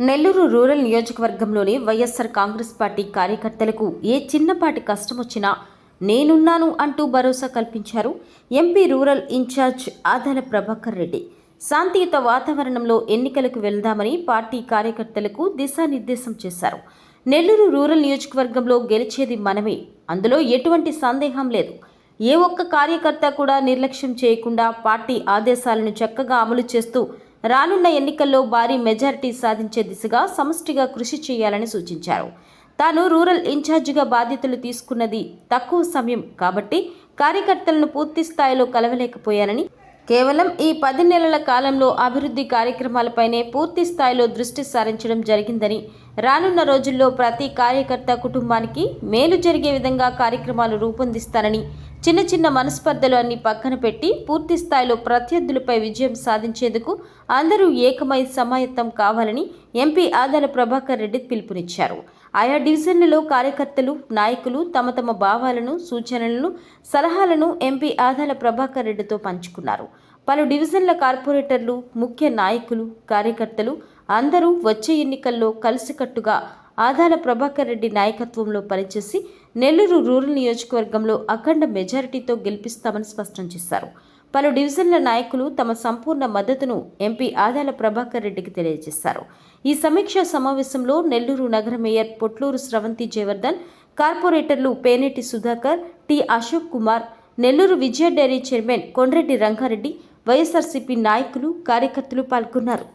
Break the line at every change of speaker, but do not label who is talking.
Nellore rural నియోజకవర్గంలోని YSR Congress party కార్యకర్తలకు ఏ చిన్నపాటి కష్టం వచ్చినా నేనున్నాను అంటూ భరోసా కల్పించారు MP rural incharge Adala Prabhakar Reddy. శాంతియుత వాతావరణంలో ఎన్నికలకు వెళ్దామని పార్టీ కార్యకర్తలకు దిశానిర్దేశం చేశారు. నెల్లూరు రూరల్ నియోజకవర్గంలో గెలిచేది మనమే. అందులో ఎటువంటి సందేహం లేదు. ఏ ఒక్క కార్యకర్త కూడా నిర్లక్ష్యం చేయకుండా పార్టీ ఆదేశాలను చక్కగా అమలు చేస్తూ రానున్న ఎన్నికల్లో భారీ మెజారిటీ సాధించే దిశగా సమష్టిగా కృషి చేయాలని సూచించారు. తాను రూరల్ ఇన్ఛార్జిగా బాధ్యతలు తీసుకున్నది తక్కువ సమయం కాబట్టి కార్యకర్తలను పూర్తి స్థాయిలో కలవలేకపోయానని కేవలం ఈ పది నెలల కాలంలో అభివృద్ధి కార్యక్రమాలపైనే పూర్తి స్థాయిలో దృష్టి సారించడం జరిగిందని రానున్న రోజుల్లో ప్రతి కార్యకర్త కుటుంబానికి మేలు జరిగే విధంగా కార్యక్రమాలు రూపొందిస్తానని చిన్న చిన్న మనస్పర్ధలు అన్ని పక్కన పెట్టి పూర్తి స్థాయిలో ప్రత్యర్థులపై విజయం సాధించేందుకు అందరూ ఏకమై సమాయత్తం కావాలని ఎంపీ ఆదాల ప్రభాకర్ రెడ్డి పిలుపునిచ్చారు. ఆయా డివిజన్లలో కార్యకర్తలు నాయకులు తమ తమ భావాలను సూచనలను సలహాలను ఎంపీ ఆదాల ప్రభాకర్ రెడ్డితో పంచుకున్నారు. పలు డివిజన్ల కార్పొరేటర్లు ముఖ్య నాయకులు కార్యకర్తలు అందరూ వచ్చే ఎన్నికల్లో కలిసికట్టుగా ఆదాల ప్రభాకర్ రెడ్డి నాయకత్వంలో పనిచేసి నెల్లూరు రూరల్ నియోజకవర్గంలో అఖండ మెజారిటీతో గెలిపిస్తామని స్పష్టం చేశారు. పలు డివిజన్ల నాయకులు తమ సంపూర్ణ మద్దతును ఎంపీ ఆదాల ప్రభాకర్ రెడ్డికి తెలియజేశారు. ఈ సమీక్షా సమావేశంలో నెల్లూరు నగర మేయర్ పొట్లూరు స్రవంతి జయవర్ధన్ కార్పొరేటర్లు Peneti Sudhakar T Ashok Kumar Nellore Vijaya dairy chairman Kondreddy Rangareddy YSRCP నాయకులు కార్యకర్తలు పాల్గొన్నారు.